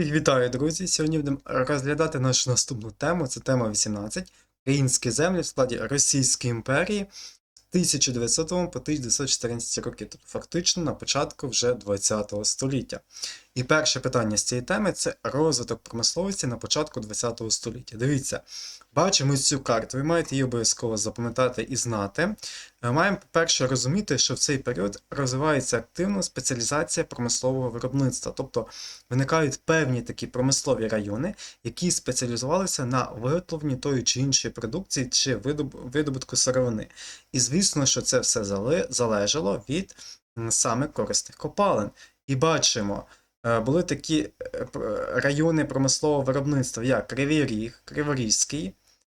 Вітаю, друзі! Сьогодні будемо розглядати нашу наступну тему. Це тема 18. Українські землі в складі Російської імперії з 1900 по 1914 роки, тобто фактично на початку вже 20 століття. І перше питання з цієї теми це розвиток промисловості на початку 20 століття. Дивіться, бачимо цю карту, ви маєте її обов'язково запам'ятати і знати. Ми маємо, по-перше, розуміти, що в цей період розвивається активно спеціалізація промислового виробництва, тобто виникають певні такі промислові райони, які спеціалізувалися на виготовленні тої чи іншої продукції чи видобутку сировини. І звісно, що це все залежало від саме корисних копалин. І бачимо, були такі е, райони промислового виробництва, як Кривий Ріг, Криворізький.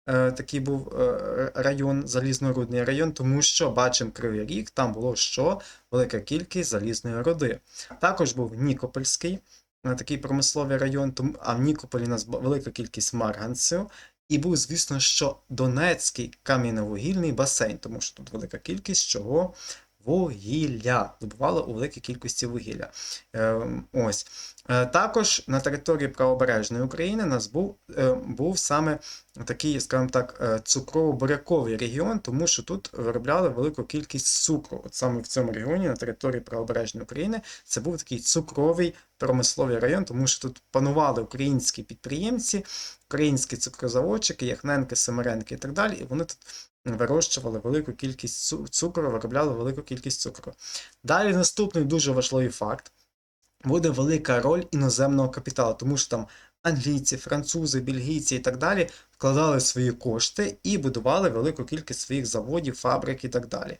е, Такий був е, район, залізнорудний район, тому що бачимо Кривий Ріг, там було що? Велика кількість залізної руди. Також був Нікопольський, е, такий промисловий район, а в Нікополі у нас велика кількість марганців. І був, звісно, що Донецький кам'яновугільний басейн, тому що тут велика кількість чого? Вугілля. Добували у великій кількості вугілля. Е, ось. Е, також на території правобережної України нас був, е, був саме такий, скажімо так, е, цукрово-буряковий регіон, тому що тут виробляли велику кількість цукру. От саме в цьому регіоні, на території правобережної України, це був такий цукровий промисловий район, тому що тут панували українські підприємці, українські цукрозаводчики, Яхненки, Семеренки і так далі. І вони тут вирощували велику кількість цукру, виробляли велику кількість цукру. Далі наступний дуже важливий факт. Буде велика роль іноземного капіталу, тому що там англійці, французи, бельгійці і так далі вкладали свої кошти і будували велику кількість своїх заводів, фабрик і так далі.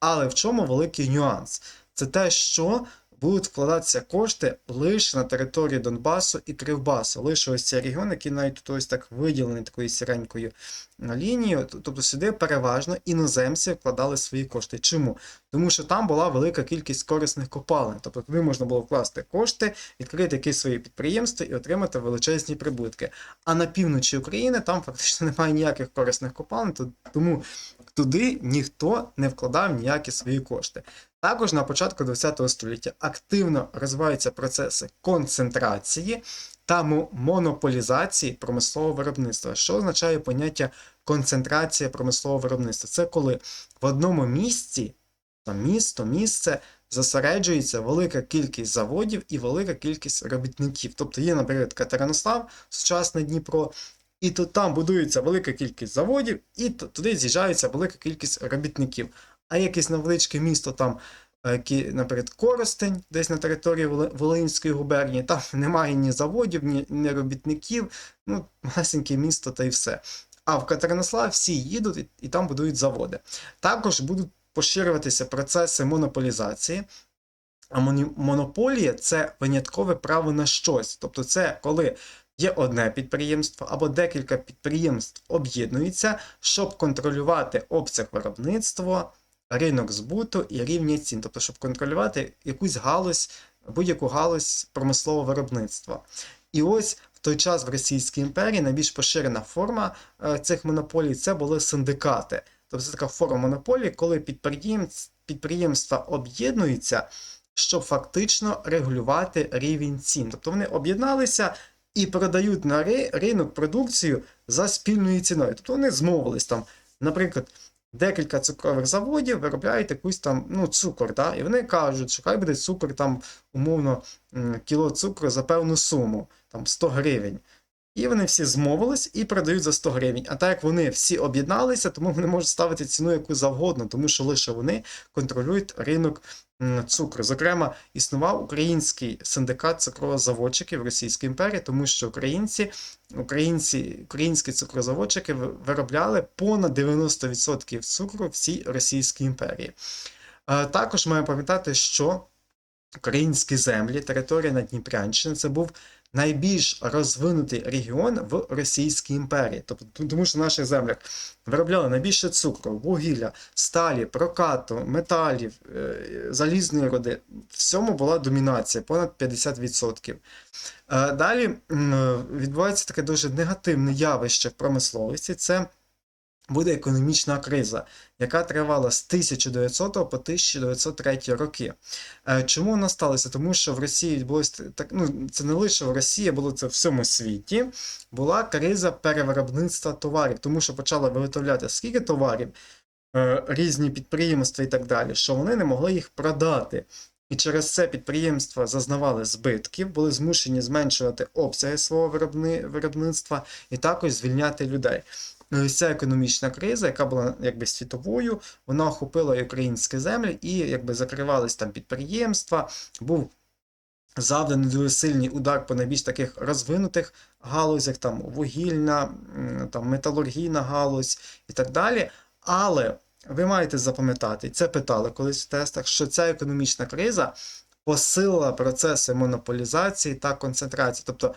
Але в чому великий нюанс? Це те, що будуть вкладатися кошти лише на території Донбасу і Кривбасу. Лише ось цей регіон, який навіть тут ось так виділений такою сіренькою лінією. Тобто сюди переважно іноземці вкладали свої кошти. Чому? Тому що там була велика кількість корисних копалин. Тобто туди можна було вкласти кошти, відкрити якісь свої підприємства і отримати величезні прибутки. А на півночі України там фактично немає ніяких корисних копалин, тому туди ніхто не вкладав ніякі свої кошти. Також на початку ХХ століття активно розвиваються процеси концентрації та монополізації промислового виробництва. Що означає поняття концентрація промислового виробництва? Це коли в одному місці, там місто, місце зосереджується велика кількість заводів і велика кількість робітників. Тобто є, наприклад, Катеринослав, сучасне Дніпро, і тут там будується велика кількість заводів, і туди з'їжджається велика кількість робітників. А якесь невеличке місто там, е, наприклад, Коростень, десь на території Волинської губернії, там немає ні заводів, ні, ні робітників, ну, малесеньке місто та й все. А в Катеринослав всі їдуть і, і там будують заводи. Також будуть поширюватися процеси монополізації. А монополія це виняткове право на щось. Тобто, це коли є одне підприємство або декілька підприємств об'єднуються, щоб контролювати обсяг виробництва, ринок збуту і рівні цін, тобто, щоб контролювати якусь галузь, будь-яку галузь промислового виробництва. І ось в той час в Російській імперії найбільш поширена форма е, цих монополій це були синдикати. Тобто це така форма монополії, коли підприємства об'єднуються, щоб фактично регулювати рівень цін. Тобто вони об'єдналися і продають на ринок продукцію за спільною ціною. Тобто вони змовились там, наприклад, декілька цукрових заводів виробляють якусь там ну, цукор, да? і вони кажуть, що хай буде цукор там умовно кіло цукру за певну суму, там 100 гривень. І вони всі змовились і продають за 100 гривень. А так як вони всі об'єдналися, тому вони можуть ставити ціну яку завгодно, тому що лише вони контролюють ринок цукру. Зокрема, існував український синдикат цукрозаводчиків Російської імперії, тому що українці, українці, українські цукрозаводчики виробляли понад 90% цукру всій Російській імперії. Також маємо пам'ятати, що українські землі, територія Надніпрянщини, це був найбільш розвинутий регіон в Російській імперії. Тобто, тому що в наших землях виробляли найбільше цукру, вугілля, сталі, прокату, металів, е, залізної руди. В цьому була домінація, понад 50%. Е, Далі відбувається таке дуже негативне явище в промисловості. Це буде економічна криза, яка тривала з 1900 по 1903 роки. Е, Чому вона сталося? Тому що в Росії відбулося так, ну це не лише в Росії, було це в всьому світі. Була криза перевиробництва товарів, тому що почали виготовляти скільки товарів, е, різні підприємства і так далі, що вони не могли їх продати. І через це підприємства зазнавали збитків, були змушені зменшувати обсяги свого виробництва і також звільняти людей. Ця економічна криза, яка була якби світовою, вона охопила і українські землі, і якби закривались там підприємства, був завданий дуже сильний удар по найбільш таких розвинутих галузях, там вугільна, там металургійна галузь і так далі. Але ви маєте запам'ятати, це питали колись в тестах, що ця економічна криза посилила процеси монополізації та концентрації. Тобто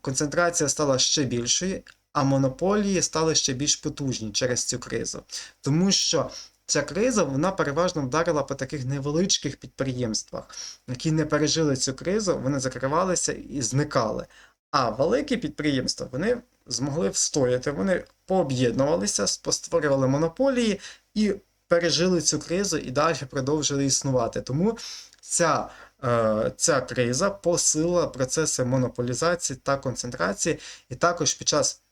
концентрація стала ще більшою, а монополії стали ще більш потужні через цю кризу. Тому що ця криза вона переважно вдарила по таких невеличких підприємствах, які не пережили цю кризу, вони закривалися і зникали. А великі підприємства вони змогли встояти, вони пооб'єднувалися, постворювали монополії і пережили цю кризу і далі продовжили існувати. Тому ця, е, ця криза посилила процеси монополізації та концентрації, і також під час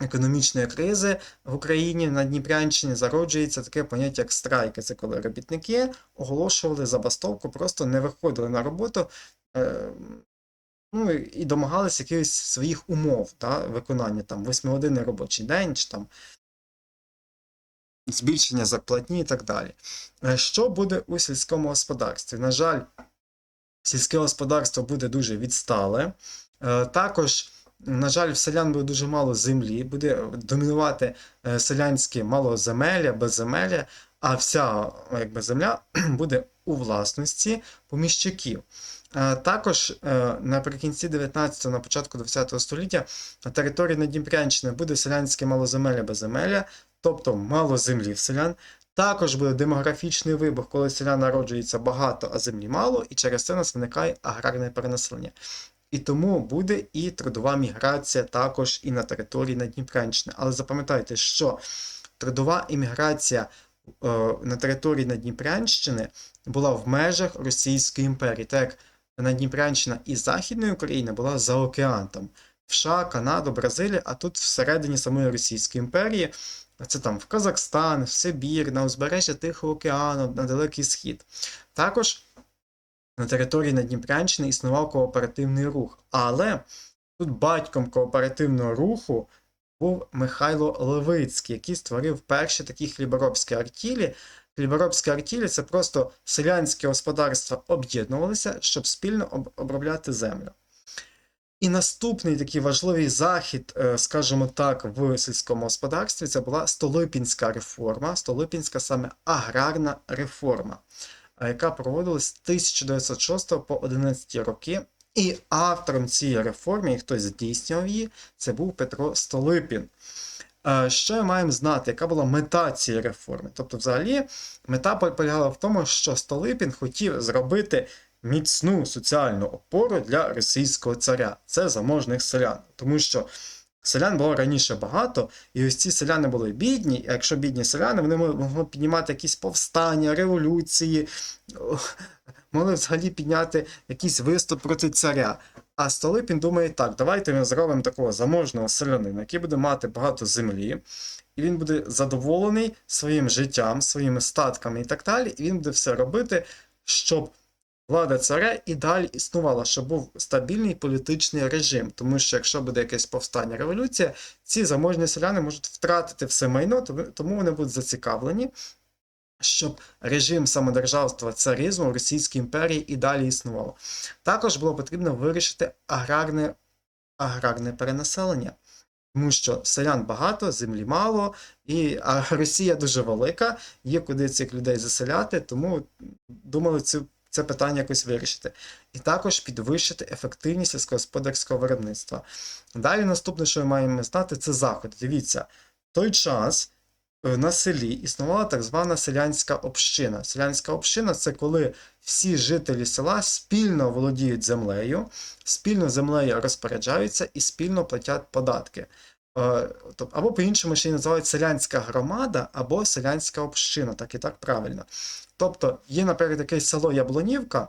економічної кризи в Україні на Дніпрянщині зароджується таке поняття як страйки. Це коли робітники оголошували забастовку, просто не виходили на роботу. Е, Ну, і домагалися якихось своїх умов та, виконання, там, 8-годинний робочий день, чи там збільшення зарплатні і так далі. Е, Що буде у сільському господарстві? На жаль, сільське господарство буде дуже відстале. Е, Також, на жаль, в селян буде дуже мало землі, буде домінувати е, селянське малоземелля, безземелля, а вся якби, земля буде у власності поміщиків. Е, Також е, наприкінці 19-го, на початку 20-го століття на території Надніпрянщини буде селянське малоземелля безземелля, тобто мало землі в селян. Також буде демографічний вибух, коли селян народжується багато, а землі мало, і через це у нас виникає аграрне перенаселення. І тому буде і трудова міграція також і на території Надніпрянщини. Але запам'ятайте, що трудова імміграція е, на території Надніпрянщини була в межах Російської імперії, так Надніпрянщина і Західної України була за океаном. В США, Канаду, Бразилія, а тут всередині самої Російської імперії, це там в Казахстан, в Сибір, на узбережжя Тихого океану, на Далекий Схід. Також на території Надніпрянщини існував кооперативний рух. Але тут батьком кооперативного руху був Михайло Левицький, який створив перші такі хліборобські артілі. Хліборобські артілі це просто селянські господарства об'єднувалися, щоб спільно об- обробляти землю. І наступний такий важливий захід, е, скажімо так, в сільському господарстві це була Столипінська реформа, Столипінська саме аграрна реформа, яка проводилась з 1906 по 11 роки. І автором цієї реформи, і хтось здійснював її, це був Петро Столипін. Е, Що ми маємо знати, яка була мета цієї реформи? Тобто, взагалі, мета полягала в тому, що Столипін хотів зробити міцну соціальну опору для російського царя. Це заможних селян. Тому що селян було раніше багато, і ось ці селяни були бідні, а якщо бідні селяни, вони могли піднімати якісь повстання, революції, могли взагалі підняти якийсь виступ проти царя. А Столипін думає так, давайте ми зробимо такого заможного селянина, який буде мати багато землі, і він буде задоволений своїм життям, своїми статками і так далі, і він буде все робити, щоб влада царя і далі існувала, щоб був стабільний політичний режим. Тому що якщо буде якесь повстання революція, ці заможні селяни можуть втратити все майно, тому- вони будуть зацікавлені, щоб режим самодержавства царизму в Російській імперії і далі існував. Також було потрібно вирішити аграрне, аграрне перенаселення. Тому що селян багато, землі мало, і а Росія дуже велика, є куди цих людей заселяти, тому думали цю, це питання якось вирішити. І також підвищити ефективність сільськогосподарського виробництва. Далі наступне, що ми маємо знати, це заходи. Дивіться, в той час е, на селі існувала так звана селянська община. Селянська община це коли всі жителі села спільно володіють землею, спільно землею розпоряджаються і спільно платять податки. Е, Або по-іншому ще й називають селянська громада або селянська община, так і так правильно. Тобто є, наприклад, таке село Яблунівка,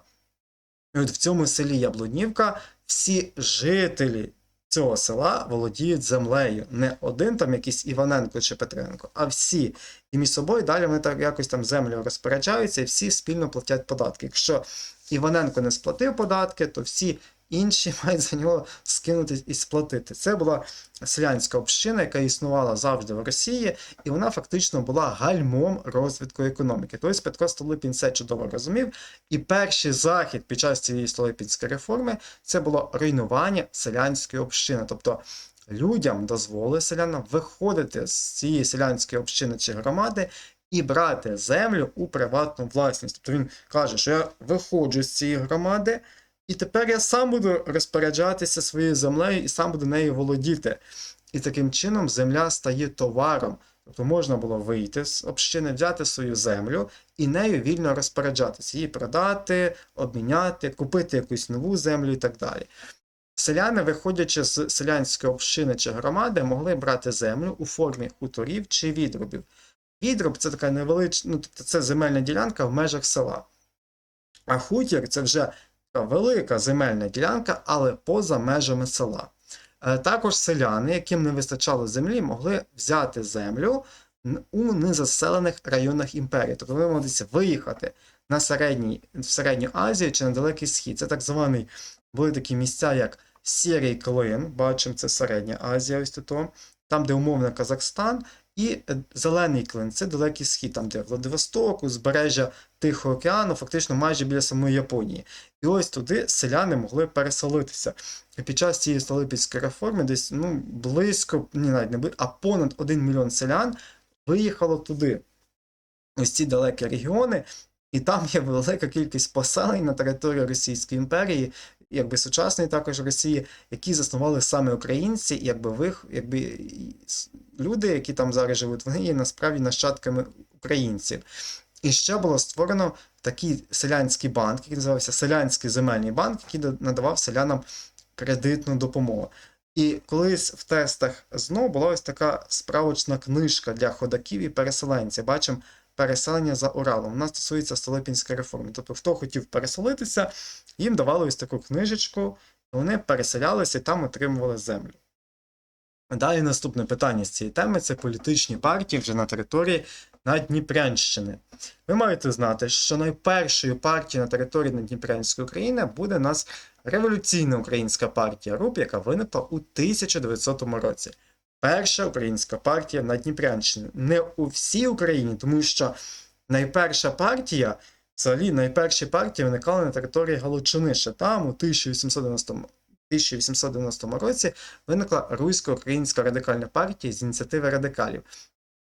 і от в цьому селі Яблунівка всі жителі цього села володіють землею. Не один там якийсь Іваненко чи Петренко, а всі. І між собою далі вони так якось там землю розпоряджаються і всі спільно платять податки. Якщо Іваненко не сплатив податки, то всі інші мають за нього скинути і сплатити. Це була селянська община, яка існувала завжди в Росії, і вона фактично була гальмом розвитку економіки. Тобто Петро Столипін це чудово розумів. І перший захід під час цієї Столипінської реформи це було руйнування селянської общини. Тобто людям дозволили селянам виходити з цієї селянської общини чи громади. І брати землю у приватну власність. Тобто він каже, що я виходжу з цієї громади, і тепер я сам буду розпоряджатися своєю землею і сам буду нею володіти. І таким чином земля стає товаром. Тобто можна було вийти з общини, взяти свою землю і нею вільно розпоряджатися, її продати, обміняти, купити якусь нову землю і так далі. Селяни, виходячи з селянської общини чи громади, могли брати землю у формі хуторів чи відрубів. Відруб це така невеличка, ну, тобто це земельна ділянка в межах села. А хутір це вже велика земельна ділянка, але поза межами села. Е, Також селяни, яким не вистачало землі, могли взяти землю у незаселених районах імперії. Тобто вони могли виїхати на середній, в Середню Азію чи на Далекий Схід. Це так званий, були такі місця, як Сірий Клин, бачимо, це Середня Азія, ось тут, там, де умовно Казахстан, і е, Зелений Клин, це Далекий Схід, там, де Владивосток, узбережжя Тихого океану, фактично майже біля самої Японії. І ось туди селяни могли переселитися. І під час цієї Столипінської реформи десь ну, близько, ні, навіть не близько, а понад 1 мільйон селян виїхало туди. Ось ці далекі регіони, і там є велика кількість поселень на території Російської імперії, якби сучасної також Росії, які заснували саме українці, якби вих, якби люди, які там зараз живуть, вони є насправді нащадками українців. І ще було створено такий селянський банк, який називався Селянський земельний банк, який надавав селянам кредитну допомогу. І колись в тестах ЗНО була ось така справочна книжка для ходаків і переселенців. Бачимо переселення за Уралом. Вона стосується Столипінської реформи. Тобто, хто хотів переселитися, їм давали ось таку книжечку, вони переселялися і там отримували землю. Далі наступне питання з цієї теми це політичні партії вже на території Надніпрянщини. Ви маєте знати, що найпершою партією на території Надніпрянської України буде у нас Революційна Українська партія РУП, яка виникла у 1900 році. Перша українська партія на Дніпрянщині. Не у всій Україні, тому що найперша партія, взагалі найперші партії виникали на території Галичини. Ще там, у 1890 1890 році, виникла Русько-Українська радикальна партія з ініціативи радикалів.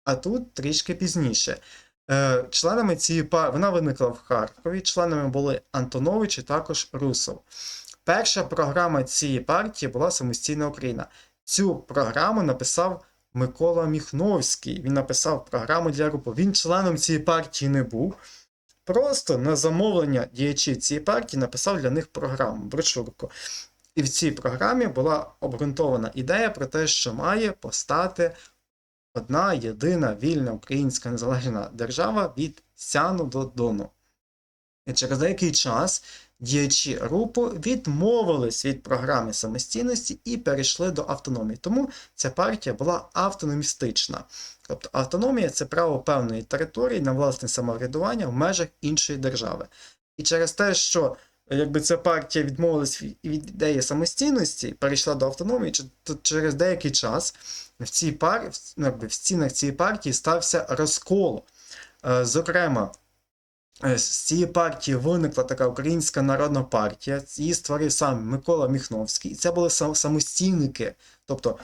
А тут трішки пізніше. Е, Членами цієї партії вона виникла в Харкові. Членами були Антонович і також Русов. Перша програма цієї партії була Самостійна Україна. Цю програму написав Микола Міхновський. Він написав програму для РУПу. Він членом цієї партії не був. Просто на замовлення діячів цієї партії написав для них програму, брошурку. І в цій програмі була обґрунтована ідея про те, що має постати одна єдина вільна українська незалежна держава від Сяну до Дону. І через деякий час діячі РУПу відмовились від програми самостійності і перейшли до автономії. Тому ця партія була автономістична. Тобто автономія це право певної території на власне самоврядування в межах іншої держави. І через те, що якби ця партія відмовилась від ідеї самостійності, перейшла до автономії, то через деякий час в цій пар... ну, якби в стінах цієї партії стався розкол. Е, Зокрема, з цієї партії виникла така Українська народна партія. Її створив сам Микола Міхновський. І це були самостійники. Тобто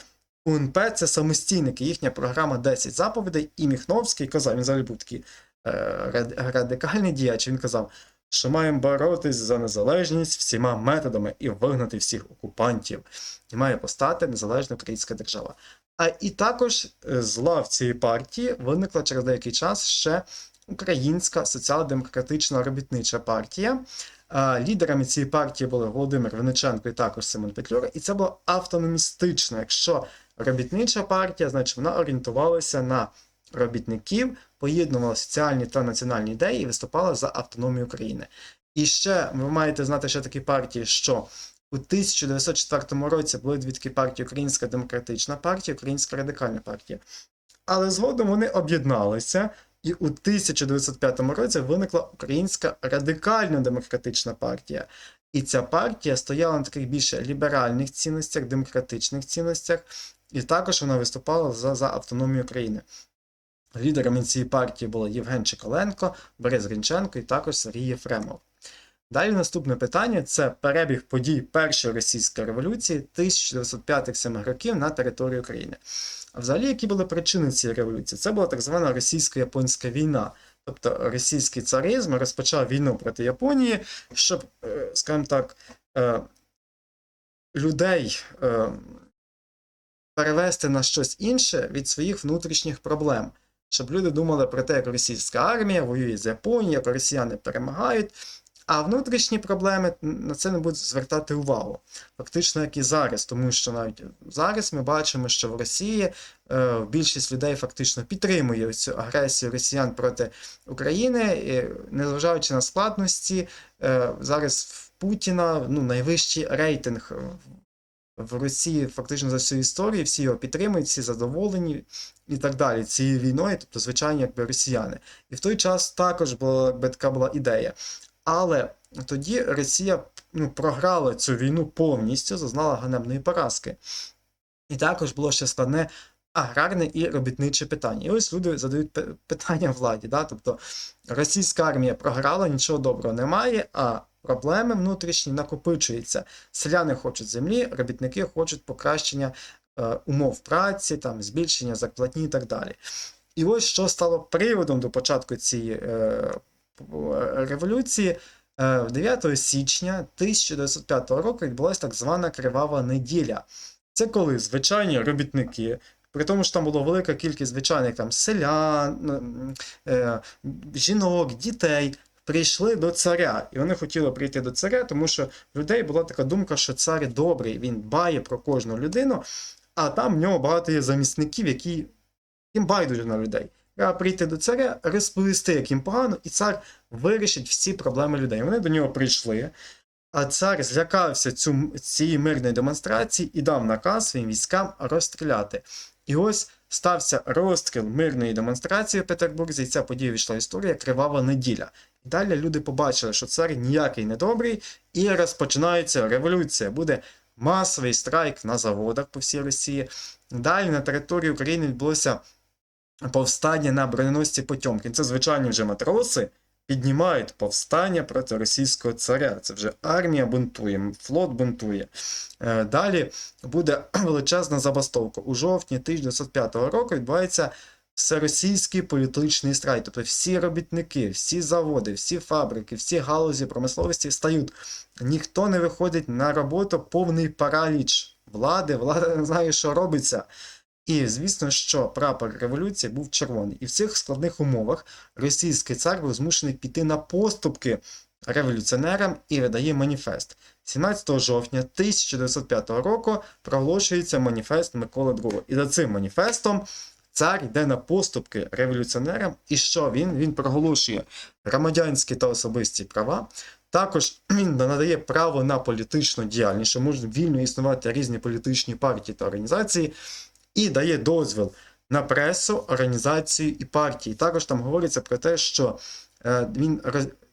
УНП це самостійники, їхня програма 10 заповідей, і Міхновський казав, він взагалі був такий е, радикальний діяч. Він казав, що маємо боротись за незалежність всіма методами і вигнати всіх окупантів. І має постати незалежна українська держава. А і також е, з лав цієї партії виникла через деякий час ще Українська соціал-демократична робітнича партія. Лідерами цієї партії були Володимир Винниченко і також Симон Петлюра, і це було автономістично. Якщо робітнича партія, значить вона орієнтувалася на робітників, поєднувала соціальні та національні ідеї і виступала за автономію України. І ще ви маєте знати ще такі партії, що у 1904 році були дві такі партії: Українська демократична партія, Українська радикальна партія. Але згодом вони об'єдналися, і у 1905 році виникла Українська радикально демократична партія. І ця партія стояла на таких більше ліберальних цінностях, демократичних цінностях, і також вона виступала за, за автономію України. Лідерами цієї партії були Євген Чекаленко, Борис Гринченко і також Сергій Єфремов. Далі наступне питання це перебіг подій Першої російської революції 1905-7 років на території України. А взагалі, які були причини цієї революції? Це була так звана російсько-японська війна. Тобто російський царизм розпочав війну проти Японії, щоб, е, скажімо так, е, людей е, перевести на щось інше від своїх внутрішніх проблем. Щоб люди думали про те, як російська армія воює з Японією, як росіяни перемагають, а внутрішні проблеми на це не будуть звертати увагу. Фактично, як і зараз, тому що навіть зараз ми бачимо, що в Росії е, більшість людей фактично підтримує цю агресію росіян проти України, і, незважаючи на складності, е, зараз в Путіна ну, найвищий рейтинг в Росії фактично за всю історію, всі його підтримують, всі задоволені і так далі цією війною, тобто звичайні якби росіяни. І в той час також була така була ідея. Але тоді Росія ну, програла цю війну повністю, зазнала ганебної поразки. І також було ще складне аграрне і робітниче питання. І ось люди задають питання владі. Да? Тобто російська армія програла, нічого доброго немає, а проблеми внутрішні накопичуються. Селяни хочуть землі, робітники хочуть покращення е, умов праці, там, збільшення зарплатні і так далі. І ось що стало приводом до початку цієї е, революції. Е, 9 січня 1905 року відбулася так звана Кривава неділя. Це коли звичайні робітники, при тому, що там була велика кількість звичайних там селян, е, жінок, дітей, прийшли до царя. І вони хотіли прийти до царя, тому що в людей була така думка, що цар добрий, він дбає про кожну людину, а там в нього багато є замісників, які їм байдуже на людей. Треба прийти до царя, розповісти, як їм погано, і цар вирішить всі проблеми людей. Вони до нього прийшли, а цар злякався цю, цієї мирної демонстрації і дав наказ своїм військам розстріляти. І ось стався розстріл мирної демонстрації в Петербурзі, і ця подія війшла в історію кривава неділя. І далі люди побачили, що цар ніякий не добрий, і розпочинається революція. Буде масовий страйк на заводах по всій Росії. Далі на території України відбулося повстання на броненосці Потьомкін. Це звичайні вже матроси піднімають повстання проти російського царя. Це вже армія бунтує, флот бунтує. Е, Далі буде величезна забастовка. У жовтні 1905 року відбувається всеросійський політичний страйк. Тобто всі робітники, всі заводи, всі фабрики, всі галузі промисловості стають. Ніхто не виходить на роботу, повний параліч влади, влада не знає, що робиться. І звісно, що прапор революції був червоний. І в цих складних умовах російський цар був змушений піти на поступки революціонерам і видає маніфест. 17 жовтня 1905 року проголошується маніфест Миколи II. І за цим маніфестом цар йде на поступки революціонерам. І що він? Він проголошує громадянські та особисті права. Також він надає право на політичну діяльність, що можуть вільно існувати різні політичні партії та організації і дає дозвіл на пресу, організацію і партії. Також там говориться про те, що е, він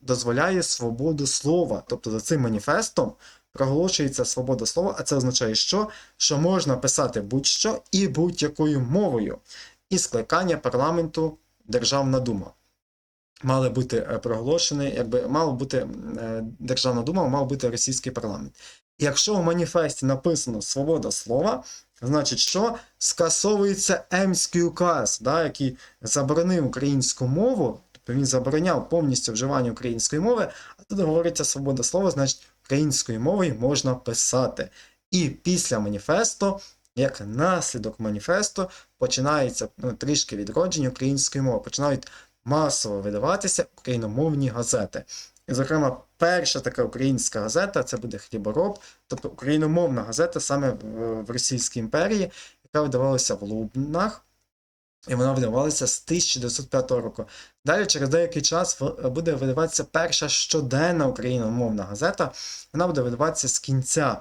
дозволяє свободу слова. Тобто за цим маніфестом проголошується свобода слова, а це означає, що, що можна писати будь-що і будь-якою мовою. І скликання парламенту Державна дума. Мали бути е, проголошені, якби мала бути е, Державна дума, мав бути російський парламент. Якщо в маніфесті написано свобода слова, Значить, що скасовується Емський указ, да, який заборонив українську мову, тобто він забороняв повністю вживання української мови, а тут говориться свобода слова, значить, українською мовою можна писати. І після маніфесту, як наслідок маніфесту, починається ну, трішки відродження української мови, починають масово видаватися україномовні газети. І, зокрема, перша така українська газета це буде хлібороб, тобто україномовна газета саме в, Російській імперії, яка видавалася в Лубнах. І вона видавалася з 1905 року. Далі, через деякий час, буде видаватися перша щоденна україномовна газета. Вона буде видаватися з кінця,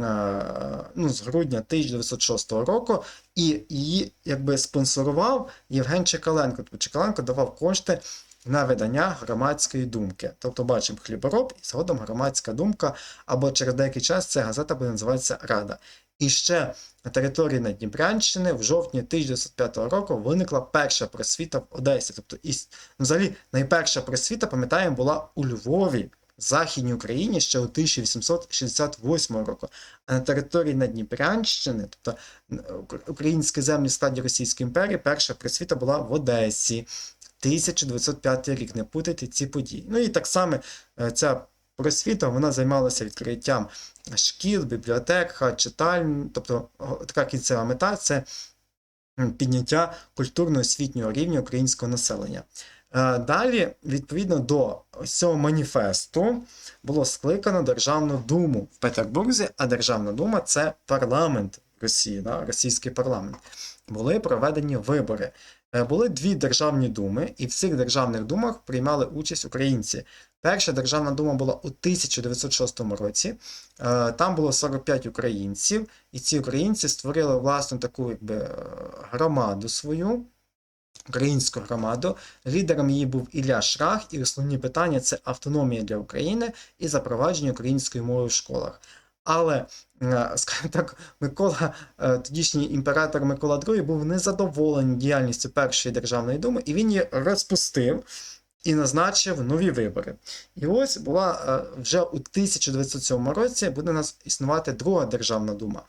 е, ну, з грудня 1906 року, і її якби спонсорував Євген Чекаленко. Тобто Чекаленко давав кошти на видання громадської думки. Тобто бачимо хлібороб і згодом громадська думка, або через деякий час ця газета буде називатися Рада. І ще на території Надніпрянщини в жовтні 1905 року виникла перша просвіта в Одесі. Тобто, і, взагалі, найперша просвіта, пам'ятаємо, була у Львові, Західній Україні ще у 1868 року. А на території Надніпрянщини, тобто українські землі в складі Російської імперії, перша просвіта була в Одесі. 1905 рік, не путайте ці події. Ну і так само е, ця просвіта вона займалася відкриттям шкіл, бібліотек, хат, читальень. Тобто така кінцева мета це підняття культурно-освітнього рівня українського населення. Е, Далі, відповідно до цього маніфесту, було скликано Державну думу в Петербурзі, а Державна дума це парламент Росії, да, російський парламент. Були проведені вибори. Е, Були дві державні думи, і в цих державних думах приймали участь українці. Перша державна дума була у 1906 році. Е, Там було 45 українців, і ці українці створили власну таку якби, е, громаду свою, українську громаду. Лідером її був Ілля Шрах, і основні питання це автономія для України і запровадження української мови в школах. Але, е, скажімо так, Микола, е, тодішній імператор Микола II був незадоволений діяльністю першої державної думи, і він її розпустив і назначив нові вибори. І ось була е, вже у 1907 році буде у нас існувати друга державна дума.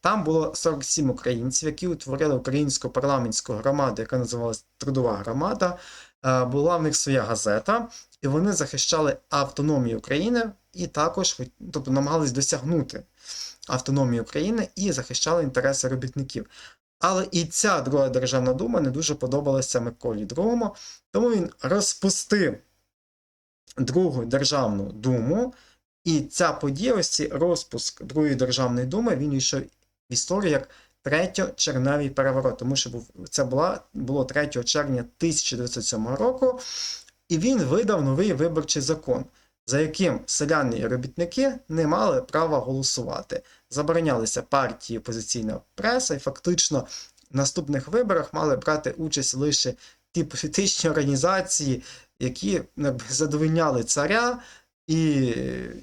Там було 47 українців, які утворили українську парламентську громаду, яка називалась Трудова громада. Е, Була в них своя газета, і вони захищали автономію України і також тобто, намагались досягнути автономії України і захищали інтереси робітників. Але і ця друга державна дума не дуже подобалася Миколі II, тому він розпустив Другу державну думу, і ця подія, ось цей розпуск Другої державної думи, він йшов в історію як третьо-черневий переворот, тому що був, це була, було 3 червня 1907 року, і він видав новий виборчий закон, за яким селяни і робітники не мали права голосувати. Заборонялися партії опозиційна преса, і фактично в наступних виборах мали брати участь лише ті політичні організації, які задовольняли царя, і,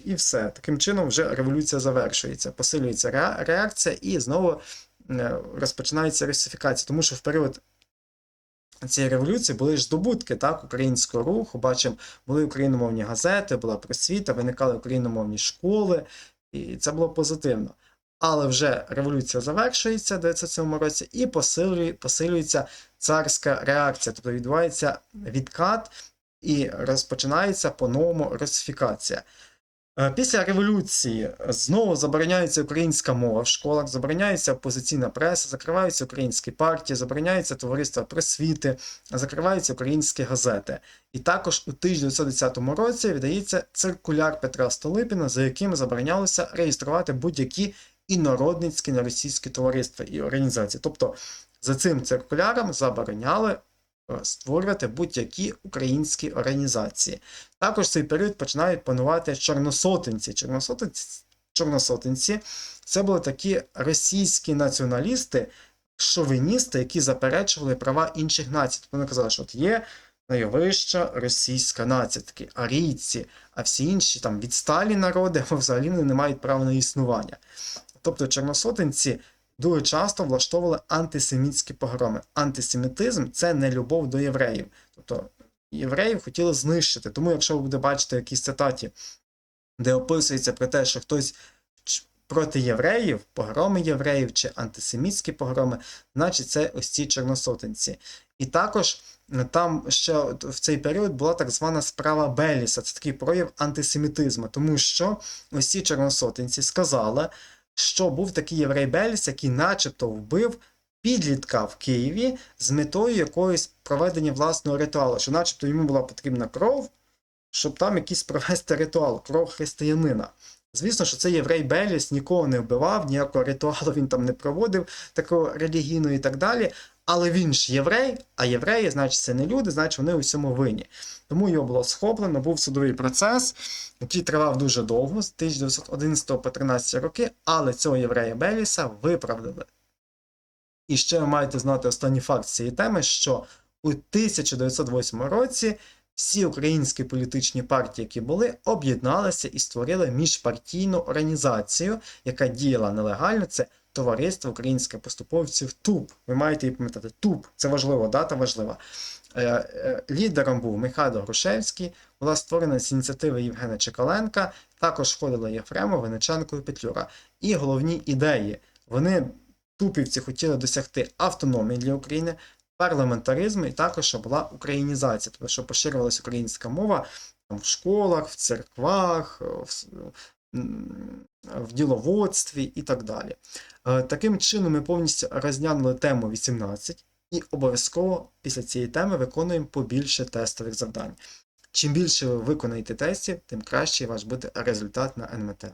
і все. Таким чином вже революція завершується, посилюється ре- реакція і знову розпочинається русифікація. Тому що в період цієї революції були ж здобутки так, українського руху. Бачимо, були україномовні газети, була просвіта, виникали україномовні школи, і це було позитивно. Але вже революція завершується в 1907 році і посилює, посилюється царська реакція, тобто відбувається відкат і розпочинається по-новому русифікація. Е, Після революції знову забороняється українська мова в школах, забороняється опозиційна преса, закриваються українські партії, забороняється товариство просвіти, закриваються українські газети. І також у 1910 році видається циркуляр Петра Столипіна, за яким заборонялося реєструвати будь-які інородницькі неросійські товариства і організації. Тобто за цим циркуляром забороняли е, створювати будь-які українські організації. Також в цей період починають панувати чорносотенці. Чорносотенці, чорносотенці це були такі російські націоналісти, шовіністи, які заперечували права інших націй. Тобто вони казали, що от є найвища російська нація, такі арійці, а всі інші там відсталі народи взагалі не мають права на існування. Тобто чорносотенці дуже часто влаштовували антисемітські погроми. Антисемітизм це не любов до євреїв. Тобто євреїв хотіли знищити. Тому, якщо ви будете бачити в якійсь цитаті, де описується про те, що хтось проти євреїв, погроми євреїв чи антисемітські погроми, значить це ось ці чорносотенці. І також е, там ще в цей період була так звана справа Беліса, це такий прояв антисемітизму, тому що ось ці чорносотенці сказали, що був такий єврей Беліс, який начебто вбив підлітка в Києві з метою якоїсь проведення власного ритуалу, що начебто йому була потрібна кров, щоб там якийсь провести ритуал, кров християнина. Звісно, що цей єврей Беліс нікого не вбивав, ніякого ритуалу він там не проводив, такого релігійного і так далі. Але він ж єврей, а євреї, значить, це не люди, значить вони у всьому винні. Тому його було схоплено, був судовий процес, який тривав дуже довго, з 1911 по 13 роки, але цього єврея Беліса виправдали. І ще ви маєте знати останній факт цієї теми, що у 1908 році всі українські політичні партії, які були, об'єдналися і створили міжпартійну організацію, яка діяла нелегально. Це Товариство українських поступовців ТУП. Ви маєте її пам'ятати. ТУП це важливо, дата важлива. Е, е, Лідером був Михайло Грушевський, була створена з ініціативи Євгена Чекаленка, також входила Єфремов, Венеченко і Петлюра. І головні ідеї. Вони тупівці хотіли досягти автономії для України, парламентаризму і також була українізація, тобто щоб поширювалася українська мова там, в школах, в церквах, в, в діловодстві і так далі. Е, Таким чином ми повністю розглянули тему 18 і обов'язково після цієї теми виконуємо побільше тестових завдань. Чим більше ви виконаєте тестів, тим кращий ваш буде результат на НМТ.